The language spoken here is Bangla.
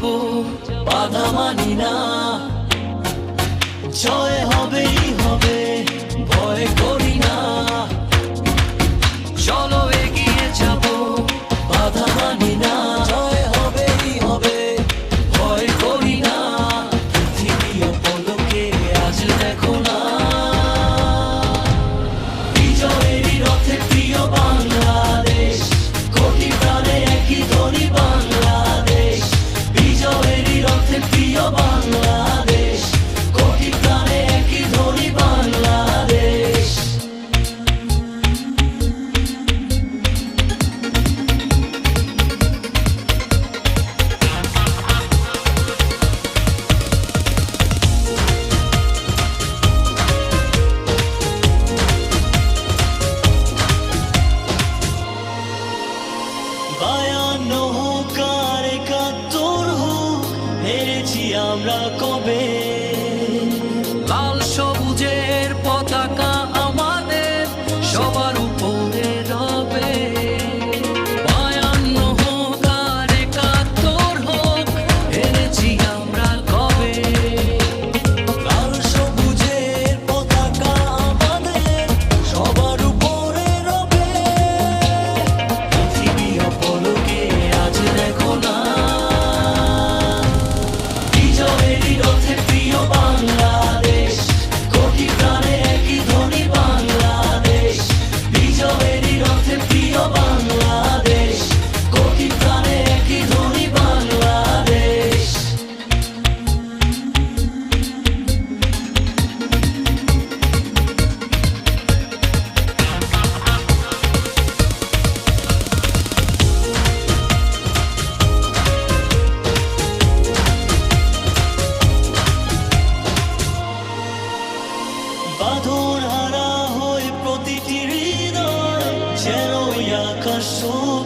যাব বাধা মানি না। জয় হবে বায়ান্ন হোক আর একাত্তর হোক হেরেছি আমরা কবে? sou